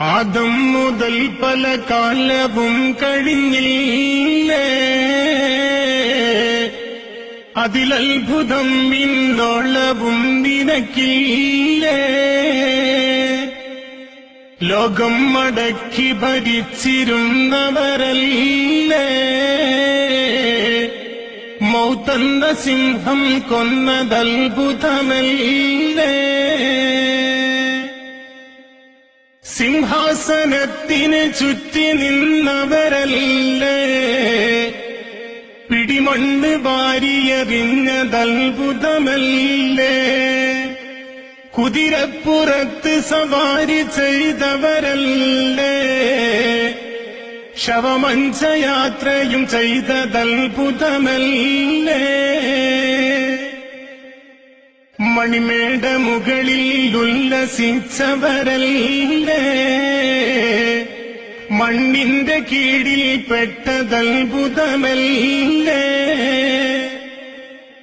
ആദം മുതൽ പല കാലവും കഴിഞ്ഞില്ലേ? അതിലത്ഭുതം ഇന്നോളവും നിനക്കില്ലേ? ലോകം മടക്കി ഭരിച്ചിരുന്നവരല്ലേ? മൗത്തന്ന സിംഹം കൊന്നതത്ഭുതമല്ലേ? സിംഹാസനത്തിന് ചുറ്റി നിന്നവരല്ലേ പിടിമണ്ണ് വാരിയെറിഞ്ഞതത്ഭുതമല്ലേ കുതിരപ്പുറത്ത് സവാരി ചെയ്തവരല്ലേ? ശവമഞ്ചയാത്രയും ചെയ്തതത്ഭുതമല്ലേ? മണിമേട മുകളിൽ ഉല്ലസിച്ചവരല്ലേ മണ്ണിന്റെ കീഴിൽ പെട്ടതത്ഭുതമല്ലേ?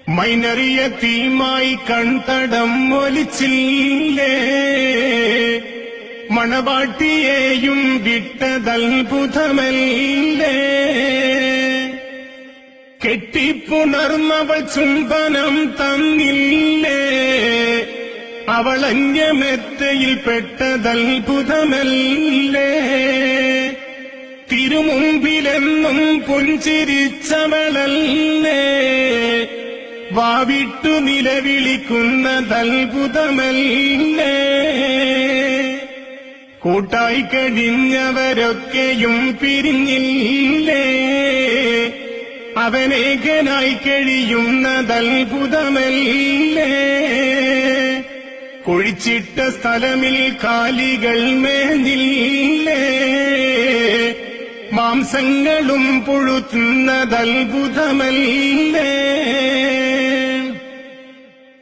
മൈനറിയ തീമായി കൺതടം ഒലിച്ചില്ലേ? മണവാട്ടിയെയും വിട്ടതത്ഭുതമല്ലേ? കെട്ടിപ്പുണർന്നവൾ ചുംബനം തന്നില്ലേ? അവൾ അന്യമെത്തയിൽ പെട്ടതത്ഭുതമല്ലേ? തിരുമുമ്പിലെന്നും പുഞ്ചിരിച്ചവളല്ലേ? വാവിട്ടു നിലവിളിക്കുന്നതത്ഭുതമല്ലേ? കൂട്ടായി കഴിഞ്ഞവരൊക്കെയും പിരിഞ്ഞില്ലേ? അവനേകനായി കഴിയുന്നതത്ഭുതമല്ലേ കുഴിച്ചിട്ട സ്ഥലമിൽ കാലികൾ മേഞ്ഞില്ലേ? മാംസങ്ങളും പുഴുത്തുന്നതത്ഭുതമല്ലേ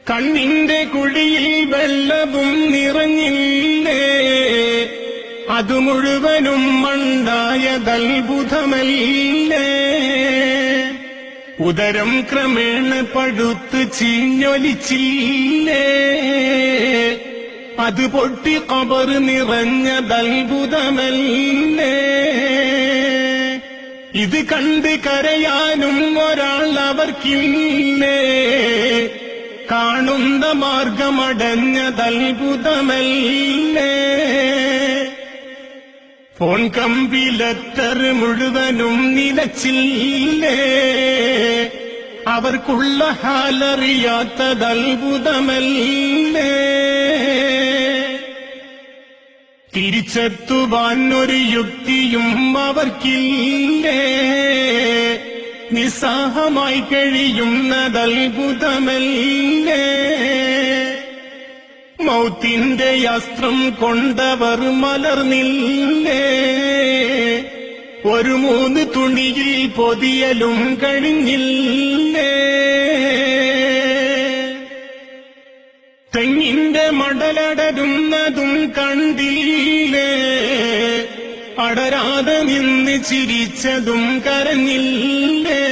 കണ്ണിന്റെ കുഴിയിൽ വെള്ളവും നിറഞ്ഞില്ലേ? അതു മുഴുവനും മണ്ടായതത്ഭുതമല്ലേ ഉദരം ക്രമേണ പഴുത്ത് ചീഞ്ഞൊലിച്ചില്ലേ? അത് പൊട്ടി കബർ നിറഞ്ഞതത്ഭുതമല്ലേ? ഇത് കണ്ട് കരയാനും ഒരാൾ അവർക്കില്ലേ? കാണുന്ന മാർഗമടഞ്ഞതത്ഭുതമല്ലേ? ഫോൺ കമ്പിലത്തർ മുഴുവനും നിലച്ചില്ലേ? അവർക്കുള്ള ഹാലറിയാത്തതത്ഭുതമല്ലേ? തിരിച്ചെത്തുവാൻ ഒരു യുക്തിയും അവർക്കില്ലേ? നിസ്സാഹമായി കഴിയുന്നതത്ഭുതമല്ലേ? മൗത്തിന്റെ അസ്ത്രം കൊണ്ടവർ മലർന്നില്ലേ ഒരു മൂന്ന് തുണിയിൽ പൊതിയലും കഴിഞ്ഞില്ലേ. തെങ്ങിന്റെ മടലടരുന്നതും കണ്ടില്ലേ. അടരാതെ നിന്ന് ചിരിച്ചതും കരഞ്ഞില്ലേ.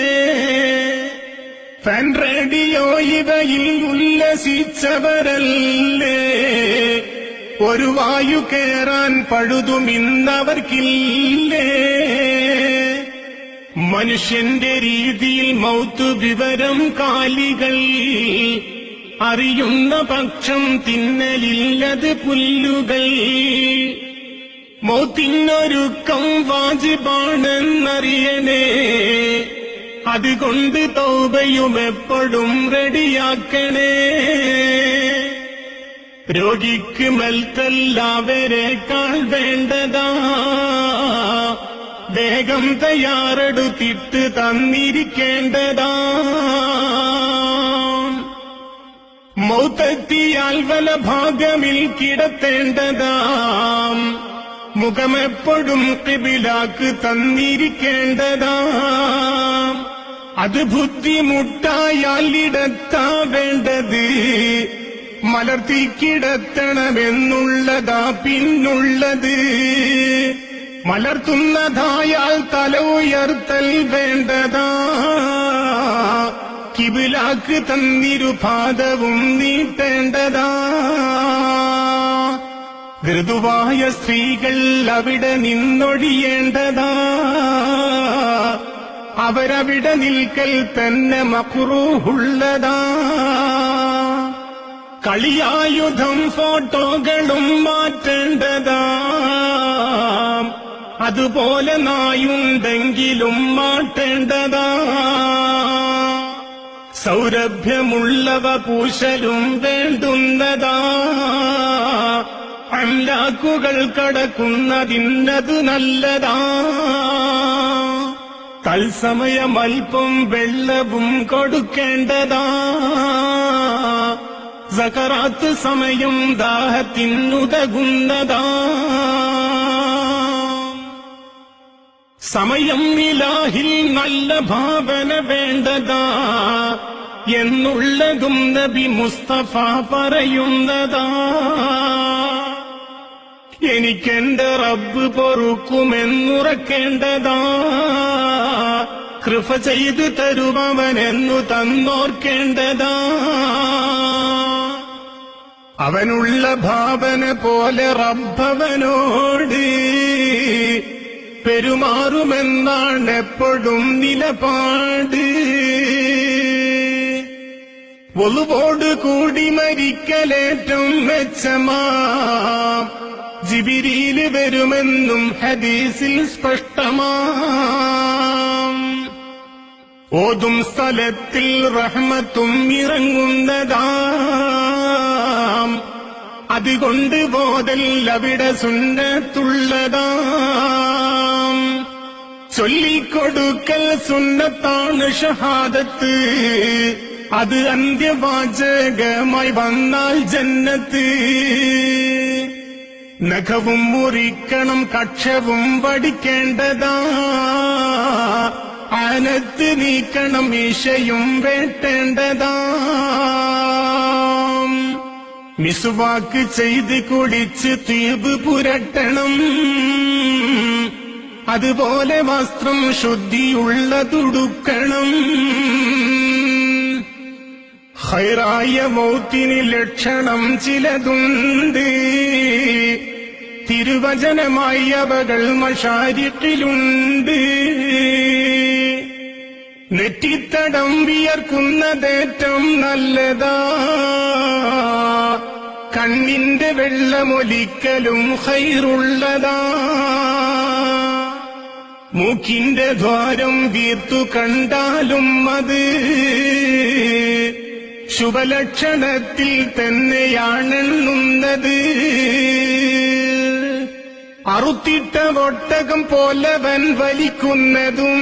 ഫാൻ റേഡിയോ ഇവയിൽ ഉല്ലസിച്ചവരല്ലേ? ഒരു വായു കേറാൻ പഴുതുമിന്നവർക്കില്ലേ? മനുഷ്യന്റെ രീതിയിൽ മൗത്തു വിവരം കാലികൾ അറിയുന്ന പക്ഷം തിന്നലില്ലത് പുല്ലുകൾ. മൗത്തിനൊരുക്കം വാജിബാണെന്നറിയണേ. അതുകൊണ്ട് തൗബയും എപ്പോഴും റെഡിയാക്കണേ. രോഗിക്ക് മെൽക്കല്ലാവരെക്കാൾ വേണ്ടതാ. വേഗം തയ്യാറെടുത്തിട്ട് തന്നിരിക്കേണ്ടതാ. മൗത്തെത്തിയാൽ വല ഭാഗമിൽ കിടത്തേണ്ടതാം. മുഖമെപ്പോഴും കിബിലാക്ക് തന്നിരിക്കേണ്ടതാം. അത് ബുദ്ധിമുട്ടായാൽ ഇടത്താ വേണ്ടത്. മലർത്തി കിടത്തണമെന്നുള്ളതാ പിന്നുള്ളത്. മലർത്തുന്നതായാൽ തല ഉയർത്തൽ വേണ്ടതാ. കിബിലാക്ക് തന്നിരുപാദവും നീട്ടേണ്ടതാ. ഋതുവായ സ്ത്രീകൾ അവിടെ നിന്നൊഴിയേണ്ടതാ. അവരവിടെ നിൽക്കൽ തന്നെ മക്രൂഹുള്ളതാ. കളിയായുധം ഫോട്ടോകളും മാറ്റേണ്ടതാ. അതുപോലെ നായുണ്ടെങ്കിലും മാറ്റേണ്ടതാ. സൗരഭ്യമുള്ളവ പൂശലും വേണ്ടുന്നതാ. അംലാക്കുകൾ കടക്കുന്നതിന്നത് നല്ലതാ. തത്സമയം അല്പം വെള്ളവും കൊടുക്കേണ്ടതാ സകറാത്ത് സമയം ദാഹത്തിനുതകുന്നതാ സമയം ഇലാഹിൽ നല്ല ഭാവന വേണ്ടതാ എന്നുള്ളതും നബി മുസ്തഫ പറയുന്നതാ എനിക്കെന്റെ റബ്ബ് പൊറുക്കുമെന്നുറക്കേണ്ടതാ. കൃപ ചെയ്തു തരുമവനെന്നു തന്നോർക്കേണ്ടതാ. അവനുള്ള ഭാവന പോലെ റബ്ബവനോട് പെരുമാറുമെന്നാണ് എപ്പോഴും നിലപാട്. ഒളുവോട് കൂടി മരിക്കലേറ്റം മെച്ചമാ. ജിബിരിയിൽ വരുമെന്നും ഹദീസിൽ സ്പഷ്ടമാം. ഓതും സ്ഥലത്തിൽ റഹ്മത്തും ഇറങ്ങുന്നതാം. അതുകൊണ്ട് ബോധല്ല അവിടെ സുന്നത്തുള്ളതാം. ചൊല്ലിക്കൊടുക്കൽ സുന്നത്താണ് ഷഹാദത്ത്. അത് അന്ത്യവാചകമായി വന്നാൽ ജന്നത്ത്. നഖവും മുറിക്കണം കക്ഷവും വടിക്കേണ്ടതാ ആനത്ത് നീക്കണം ഈശയും വേട്ടേണ്ടതാ. മിസുവാക്ക് ചെയ്ത് കുടിച്ച് തീവ് പുരട്ടണം. അതുപോലെ വസ്ത്രം ശുദ്ധിയുള്ളതുടുക്കണം. ഹൈറായ മൗത്തിന് ലക്ഷണം ചിലതുണ്ട്. തിരുവചനമായി അവകൾ മഷാരിക്കിലുണ്ട്. നെറ്റിത്തടം വിയർക്കുന്നതേറ്റം നല്ലതാ. കണ്ണിന്റെ വെള്ളമൊലിക്കലും ഹൈറുള്ളതാ. മൂക്കിന്റെ ദ്വാരം വീർത്തു കണ്ടാലും അത് ശുഭലക്ഷണത്തിൽ തന്നെയാണെണ്ണുന്നത് അറുത്തിട്ട ഒട്ടകം പോലവൻ വലിക്കുന്നതും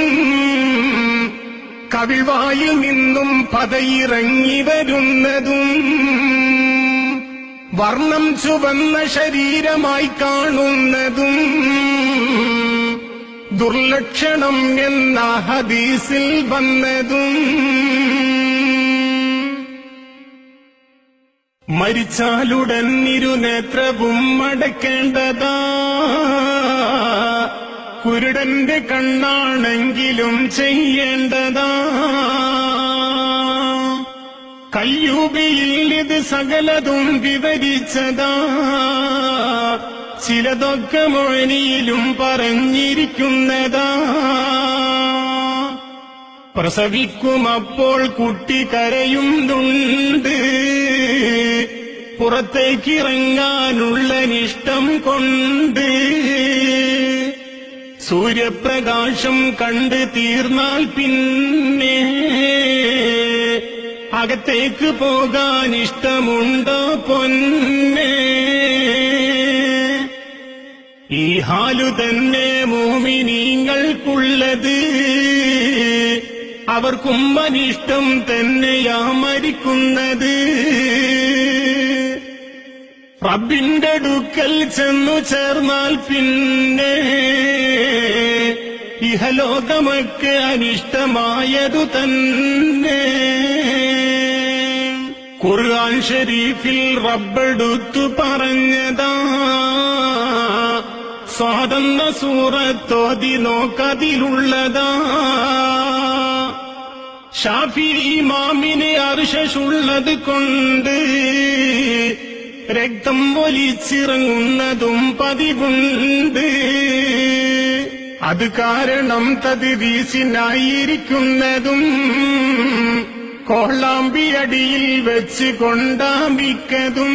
കവിൾവായിൽ നിന്നും പതയിറങ്ങി വരുന്നതും വർണം ചുവന്ന ശരീരമായി കാണുന്നതും ദുർലക്ഷണം എന്ന ഹദീസിൽ വന്നതും മരിച്ചാലുടൻ ഇരുനേത്രവും മടക്കേണ്ടതാ. കുരുടന്റെ കണ്ണാണെങ്കിലും ചെയ്യേണ്ടതാ. കയ്യൂബിയിൽ ഇത് സകലതും വിവരിച്ചതാ. ചിലതൊക്കെ മൊഴിയിലും പറഞ്ഞിരിക്കുന്നതാ. പ്രസവിക്കുമപ്പോൾ കുട്ടി കരയുന്നുണ്ട്. പുറത്തേക്കിറങ്ങാനുള്ള നിഷ്ടം കൊണ്ട് സൂര്യപ്രകാശം കണ്ട് തീർന്നാൽ പിന്നെ അകത്തേക്ക് പോകാൻ ഇഷ്ടമുണ്ടോ പൊന്നെ? ഈ ഹാലു തന്നെ മോമിനീങ്ങൾക്കുള്ളത് അവർക്കും അനിഷ്ടം തന്നെയാ മരിക്കുന്നത്. റബ്ബിന്റെ അടുക്കൽ ചെന്നു ചേർന്നാൽ പിന്നെ ഇഹലോകമൊക്കെ അനിഷ്ടമായതു തന്നെ. ഖുർആൻ ഷരീഫിൽ റബ്ബെടുത്തു പറഞ്ഞതാ. സ്വാതന്ത്ര്യ സൂറത്തോതി നോക്കതിലുള്ളതാ. ഷാഫി ഇമാമിനെ അർഷുള്ളത് കൊണ്ട് രക്തം ഒലിച്ചിറങ്ങുന്നതും പതിവുണ്ട്. അത് കാരണം തതിരീസിനായിരിക്കുന്നതും കോളാമ്പിയടിയിൽ വെച്ച് കൊണ്ടാമ്പിക്കതും.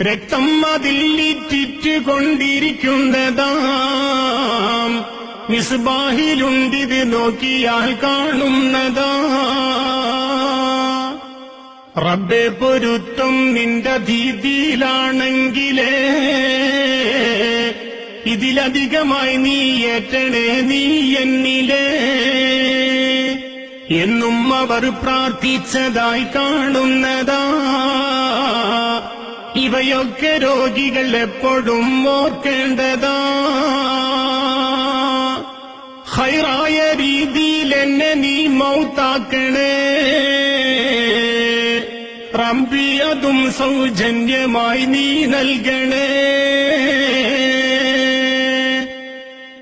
രക്തം അതിൽ ഇറ്റിറ്റുകൊണ്ടിരിക്കുന്നതാം മിസ്ബാഹിലുണ്ടിത് നോക്കിയാൽ കാണുന്നതാ. റബ്ബെ പൊരുത്തം നിന്റെ ഭീതിയിലാണെങ്കിലേ ഇതിലധികമായി നീ ഏറ്റണേ നീ എന്നിലേ. എന്നും അവർ പ്രാർത്ഥിച്ചതായി കാണുന്നതാ. ഇവയൊക്കെ രോഗികൾ എപ്പോഴും ഓർക്കേണ്ടതാ. ഹൈറായ രീതിയിൽ എന്നെ നീ മൗത്താക്കണേ. റമ്പി അതും സൗജന്യമായി നീ നൽകണേ.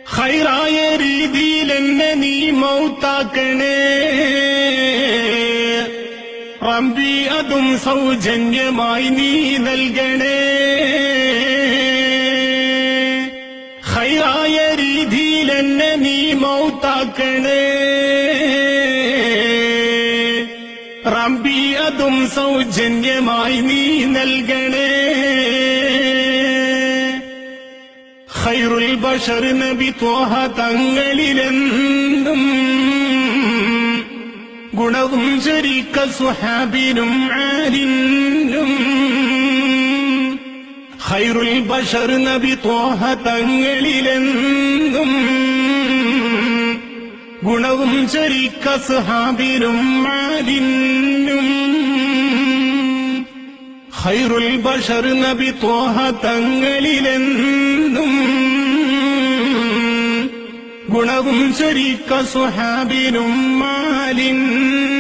ഹൈറായ രീതിയിൽ എന്നെ നീ മൗത്താക്കണേ. റമ്പി അതും സൗജന്യമായി നീ നൽകണേ. ഹൈറായ രീതിയിൽ എന്നെ നീ മൗത്താക്കണേ. സൗജന്യമായി നീ നൽകണേ. ഖൈറുൽ ബഷർ നബി ത്വഹ തങ്ങളിലെന്തും ഗുണവും ശരിക്ക സുഹാബിനും ആരിന്നും ഖൈറുൽ ബഷർ നബി ത്വഹ തങ്ങളിലെന്തും ഗുണവും ശരിക്ക സുഹാബിനും ആലിനും ഖൈറുൽ ബഷർ നബി ത്വഹ തങ്ങളിലെന്നും ഗുണവും ചൊരിക്ക സുഹാബിനും മാലിനും